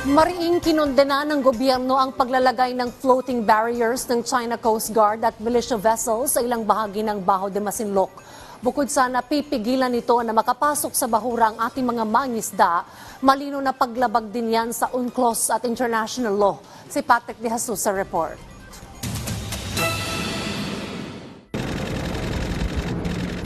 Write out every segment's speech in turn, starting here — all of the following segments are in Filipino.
Mariing kinondena ng gobyerno ang paglalagay ng floating barriers ng China Coast Guard at militia vessels sa ilang bahagi ng Baho de Masinloc. Bukod sa napipigilan nito na makapasok sa bahura ang ating mga mangisda, malino na paglabag din yan sa UNCLOS at international law. Si Patrick De Jesus sa report.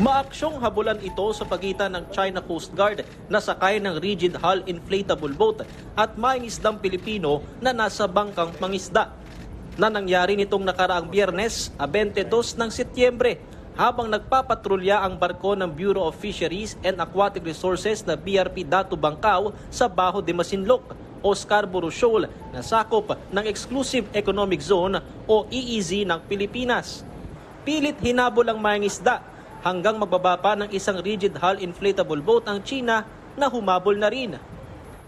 Maaksyong habulan ito sa pagitan ng China Coast Guard na sakay ng rigid hull inflatable boat at mangisdang Pilipino na nasa bangkang mangisda. Na nangyari nitong nakaraang biyernes, a 22 ng Setyembre, habang nagpapatrolya ang barko ng Bureau of Fisheries and Aquatic Resources na BRP Datu Bangkao sa Baho de Masinloc o Scarborough Shoal na sakop ng Exclusive Economic Zone o EEZ ng Pilipinas. Pilit hinabol ang mangisda hanggang magbaba pa ng isang rigid hull inflatable boat ang China na humabol na rin.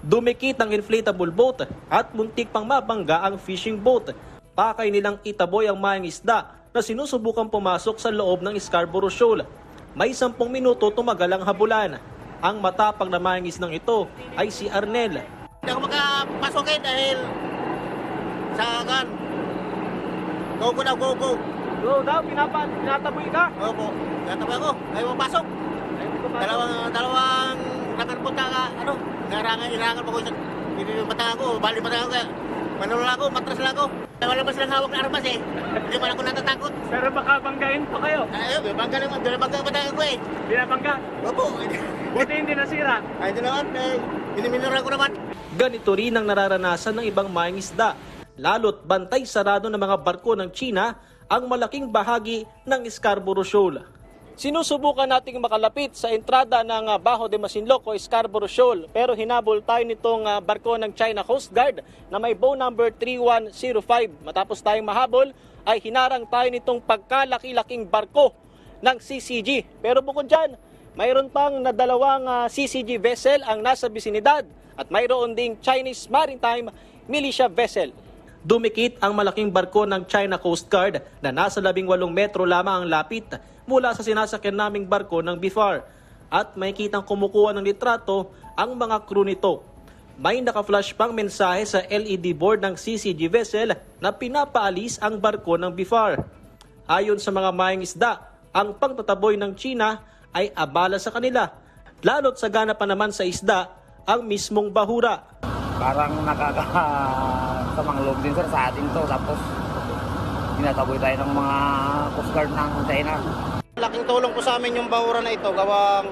Dumikit ang inflatable boat at muntik pang mabangga ang fishing boat. Pakay nilang itaboy ang maing isda na sinusubukan pumasok sa loob ng Scarborough Shoal. May sampung minuto tumagal ang habulan. Ang matapang na maing isdang ito ay si Arnel. Hindi ako makapasok eh dahil sa kan. Go go go go. Go daw, pinataboy ka. Opo, tatabi ako. Ayaw mapasok. Dalawang, dalawang rangan punta ka, ano, ngarangan, irangan mo ko isang pinipatang ako, bali patang ako. kaya Manalo lang ako, matras lang ako. Wala ba silang hawak na armas eh. Hindi man ako natatakot. Pero baka banggain pa kayo. Ayaw, bangga naman, bangga patang ako eh. Binabangga. Opo, Buti hindi nasira. ay ito naman, eh, miniminuran ko naman. Ganito rin ang nararanasan ng ibang maing isda. Lalo't bantay sarado ng mga barko ng China ang malaking bahagi ng Scarborough Shoal. Sinusubukan nating makalapit sa entrada ng ah, Baho de Masinloc o Scarborough Shoal pero hinabol tayo nitong ah, barko ng China Coast Guard na may bow number 3105. Matapos tayong mahabol ay hinarang tayo nitong pagkalaki-laking barko ng CCG. Pero bukod dyan, mayroon pang na dalawang ah, CCG vessel ang nasa bisinidad at mayroon ding Chinese Maritime Militia Vessel. Dumikit ang malaking barko ng China Coast Guard na nasa 18 metro lamang ang lapit mula sa sinasakyan naming barko ng BIFAR at may kitang kumukuha ng litrato ang mga crew nito. May naka-flash pang mensahe sa LED board ng CCG vessel na pinapaalis ang barko ng BIFAR. Ayon sa mga maing isda, ang pagtataboy ng China ay abala sa kanila. Lalo't sagana pa naman sa isda ang mismong bahura. parang nakakasamang loob din sir sa atin to tapos tinataboy tayo ng mga coast guard ng China Laking tulong po sa amin yung bahura na ito, gawang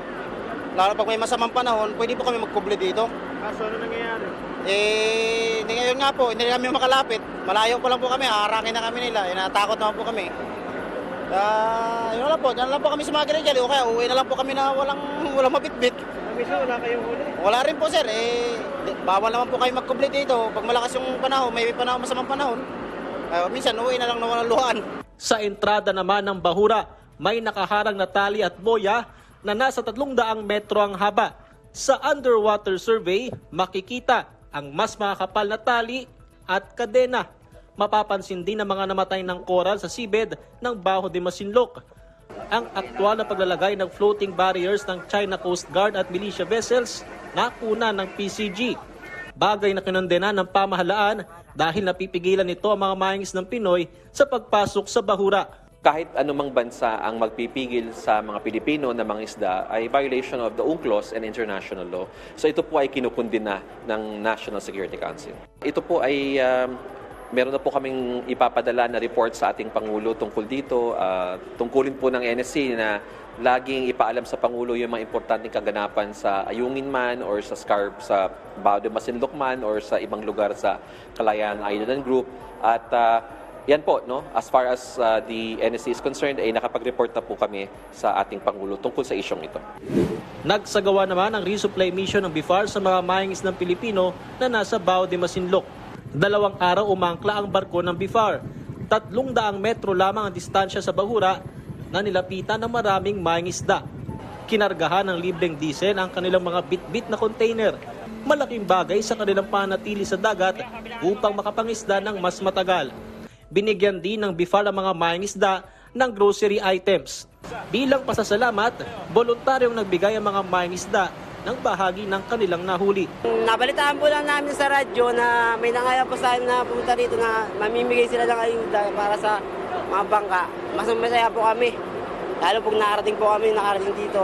lalo pag may masamang panahon, pwede po kami magkuble dito. Kaso ano nangyayari? Eh, hindi ngayon nga po, hindi kami makalapit. Malayo pa lang po kami, haharangin na kami nila. Eh, natakot naman po kami. Ah, yun lang po, dyan lang po kami sa mga ganyan. O kaya uwi na lang po kami na walang, walang mabitbit. Minsan wala kayong huli. Wala rin po sir, eh, bawal naman po kayo magkuble dito. Pag malakas yung panahon, may panahon, masamang panahon. Ah, minsan, uwi na lang na walang luhaan. Sa entrada naman ng bahura, may nakaharang na tali at boya na nasa 300 metro ang haba. Sa underwater survey, makikita ang mas makakapal na tali at kadena. Mapapansin din ang mga namatay ng koral sa seabed ng Baho de Masinloc. Ang aktwal na paglalagay ng floating barriers ng China Coast Guard at militia vessels nakuna ng PCG. Bagay na kinondena ng pamahalaan dahil napipigilan nito ang mga maingis ng Pinoy sa pagpasok sa bahura. kahit anumang bansa ang magpipigil sa mga Pilipino na mga isda ay violation of the UNCLOS and international law. So ito po ay kinukundina ng National Security Council. Ito po ay um, meron na po kaming ipapadala na report sa ating Pangulo tungkol dito. Ah, tungkulin po ng NSC na laging ipaalam sa Pangulo yung mga importanteng kaganapan sa Ayungin man or sa Scarp sa Bao de Masinloc man or sa ibang lugar sa Kalayaan Island Group. At ah, yan po, no? As far as uh, the NSC is concerned, ay nakapag-report na po kami sa ating Pangulo tungkol sa isyong ito. Nagsagawa naman ang resupply mission ng BIFAR sa mga maingis ng Pilipino na nasa Bao de. Dalawang araw umangkla ang barko ng BIFAR. Tatlong daang metro lamang ang distansya sa bahura na nilapitan ng maraming mangingisda. Kinargahan ng libreng diesel ang kanilang mga bit-bit na container. Malaking bagay sa kanilang panatili sa dagat upang makapangisda ng mas matagal. Binigyan din ng BIFAR ang mga mangingisda ng grocery items. Bilang pasasalamat, voluntaryong nagbigay ang mga mangingisda ng bahagi ng kanilang nahuli. Nabalitaan po lang namin sa radyo na may nangaya po sa amin na pumunta rito na mamimigay sila ng ayuda para sa mga bangka. Mas masaya po kami. Lalo pag nakarating po kami, nakarating dito.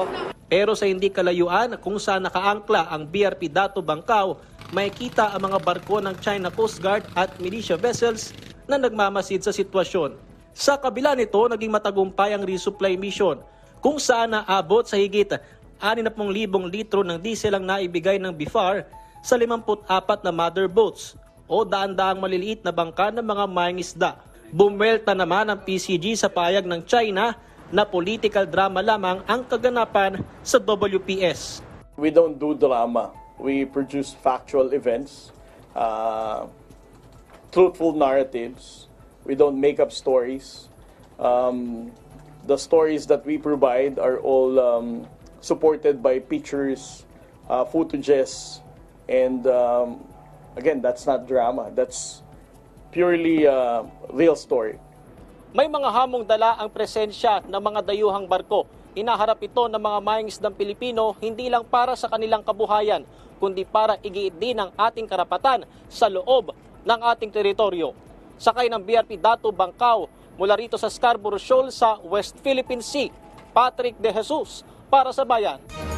Pero sa hindi kalayuan kung saan nakaangkla ang BRP Dato Bangkaw, may kita ang mga barko ng China Coast Guard at militia vessels na nagmamasid sa sitwasyon. Sa kabila nito, naging matagumpay ang resupply mission kung saan naabot sa higit 60,000 litro ng diesel ang naibigay ng BIFAR sa 54 na mother boats o daan-daang maliliit na bangka ng mga maing isda. Bumwelta naman ang PCG sa payag ng China na political drama lamang ang kaganapan sa WPS. We don't do drama. We produce factual events, uh, truthful narratives. We don't make up stories. Um, the stories that we provide are all um, supported by pictures, uh, footages, and um, again, that's not drama. That's purely uh, real story. May mga hamong dala ang presensya ng mga dayuhang barko. Inaharap ito ng mga mayangisdang Pilipino hindi lang para sa kanilang kabuhayan, kundi para igiit din ang ating karapatan sa loob ng ating teritoryo. Sakay ng BRP Dato Bangkaw mula rito sa Scarborough Shoal sa West Philippine Sea, Patrick De Jesus para sa Bayan.